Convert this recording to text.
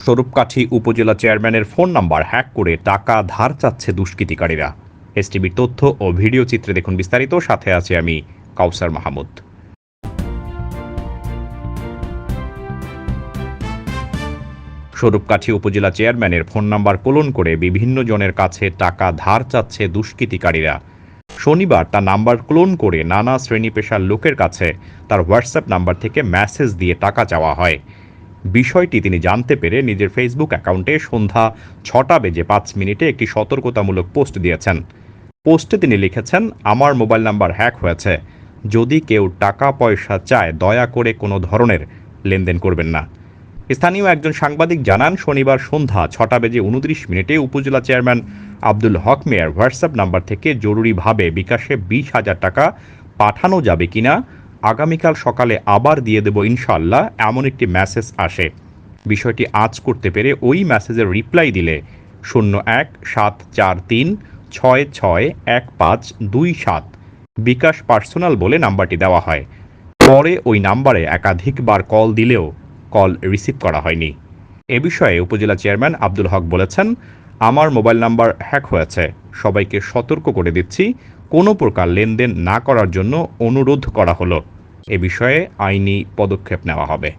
স্বরূপকাঠি উপজেলা চেয়ারম্যানের phone number hack করে টাকা ধার চাচ্ছে দুষ্কৃতিকারীরা। এসটিভির তথ্য ও ভিডিও চিত্রে দেখুন বিস্তারিত, সাথে আছে আমি কাউসার মাহমুদ। স্বরূপকাঠি উপজেলা চেয়ারম্যানের ফোন নাম্বার কোলন করে বিভিন্ন জনের কাছে টাকা ধার চাচ্ছে দুষ্কৃতিকারীরা। শনিবার তার নাম্বার ক্লোন করে নানা শ্রেণি পেশার লোকের কাছে তার হোয়াটসঅ্যাপ নাম্বার থেকে মেসেজ দিয়ে টাকা চাওয়া হয়। বিষয়টি তিনি জানতে পেরে নিজের ফেসবুক অ্যাকাউন্টে সন্ধ্যা ছটা বেজে পাঁচ মিনিটে একটি সতর্কতামূলক পোস্ট দিয়েছেন। পোস্টে তিনি লিখেছেন, আমার মোবাইল নাম্বার হ্যাক হয়েছে। যদি কেউ টাকা পয়সা চায়, দয়া করে কোনো ধরনের লেনদেন করবেন না। স্থানীয় একজন সাংবাদিক জানান, শনিবার সন্ধ্যা ছটা বেজে উনত্রিশ মিনিটে উপজেলা চেয়ারম্যান আব্দুল হক মেয়ার হোয়াটসঅ্যাপ নাম্বার থেকে জরুরিভাবে বিকাশে বিশ হাজার টাকা পাঠানো যাবে কিনা আগামীকাল সকালে আবার দিয়ে দেব ইনশাল্লাহ এমন একটি মেসেজ আসে। বিষয়টি আজ করতে পেরে ওই মেসেজের রিপ্লাই দিলে শূন্য এক সাত চার তিন ছয় ছয় এক পাঁচ দুই সাত। বিকাশ পার্সোনাল বলে নাম্বারটি দেওয়া হয়। পরে ওই নাম্বারে একাধিকবার কল দিলেও কল রিসিভ করা হয়নি। এ বিষয়ে উপজেলা চেয়ারম্যান আব্দুল হক বলেছেন, আমার মোবাইল নাম্বার হ্যাক হয়েছে। সবাইকে সতর্ক করে দিচ্ছি। কোনো প্রকার লেনদেন না করার জন্য অনুরোধ করা হলো। এ বিষয়ে আইনি পদক্ষেপ নেওয়া হবে।